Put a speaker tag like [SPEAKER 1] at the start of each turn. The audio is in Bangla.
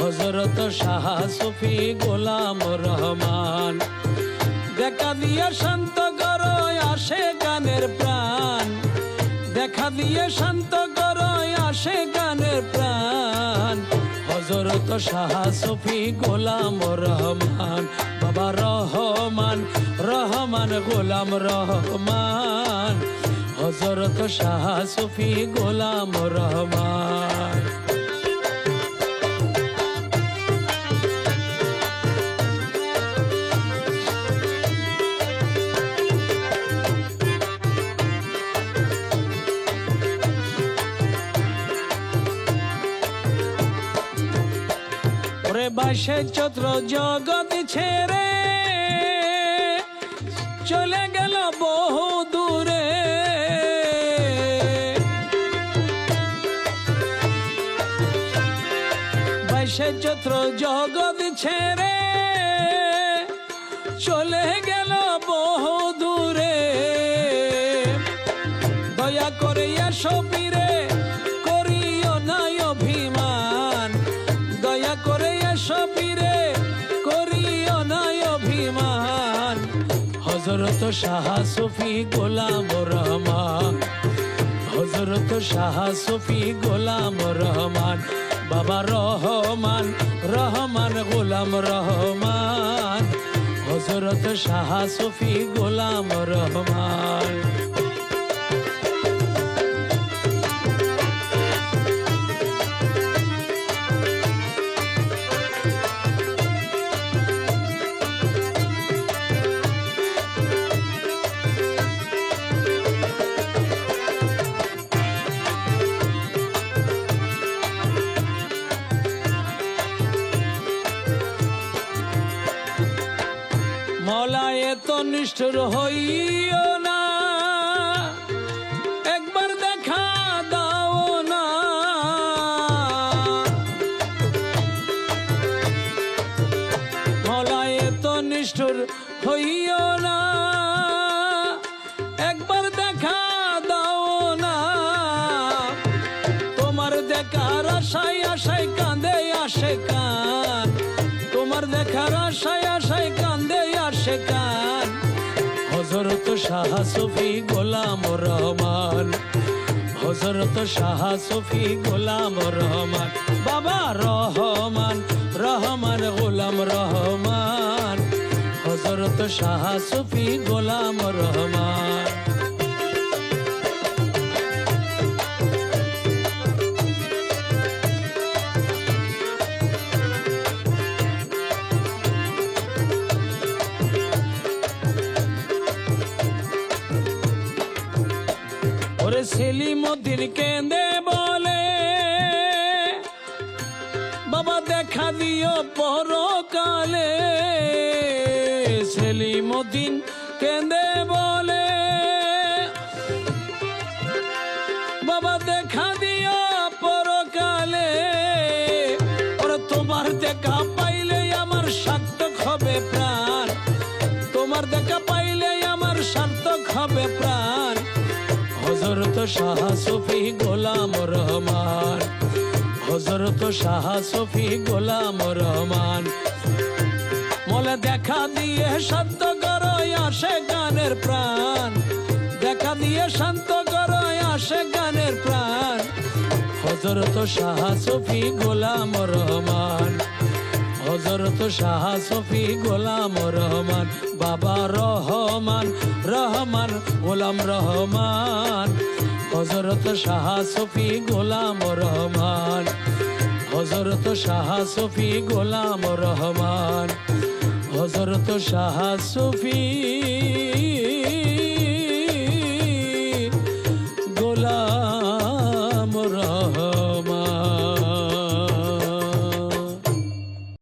[SPEAKER 1] হজরত শাহ সুফি গোলাম রহমান। দেখা দিয়ে শান্ত করো আসে গানের প্রাণ। দেখা দিয়ে শান্ত করো আসে গানের প্রাণ। হজরত শাহ সুফি গোলাম রহমান, বাবা রহমান রহমান গোলাম রহমান। হজরত শাহ সুফি গোলাম রহমান। ওরে বাসে চত্র জগৎ ছেড়ে চলে গেল বহু দূরে। বাইশে চত্র জগৎ ছেড়ে চলে গেল বহু দূরে। দয়া করে এসো হজরত শাহ সফি গোলাম রহমান হজরত শাহ সফি গোলাম রহমান, বাবা রহমান রহমান গোলাম রহমান হজরত শাহ সফি গোলাম রহমান। নিষ্ঠুর হইও না। একবার দেখা দাও না। মলায় তো নিষ্ঠুর হইও না। একবার দেখা দাও না। তোমার দেখার আশায় আশায় কান্দে আসে কান। তোমার দেখার আশায় আশায় কান্দে আসে কান। হজরত শাহ সফি গোলাম রহমান। হজরত শাহ সফি গোলাম রহমান। বাবা রহমান রহমান গোলাম রহমান। হজরত শাহ সফি গোলাম রহমান। ওরে সেলিম উদ্দিন কেঁদে বলে, বাবা, দেখা দিও পরকালে। সেলিম উদ্দিন কেঁদে বলে, বাবা, দেখা দিও পরকালে। ওরে, তোমার দেখা পাইলে আমার সার্থক হবে প্রাণ। তোমার দেখা শাহ সুফি গোলাম রহমান। হজরত শাহ সুফি গোলাম রহমান। মলে দেখা দিয়ে শান্ত করো আসে গানের প্রাণ। দেখা দিয়ে শান্ত করো আসে গানের প্রাণ। হজরত শাহ সুফি গোলাম রহমান। হজরত শাহ সফি গোলাম রহমান। বাবা রহমান রহমান, গোলাম রহমান। হজরত শাহ সফি গোলাম রহমান হজরত শাহ সফি গোলাম রহমান হজরত শাহ সফি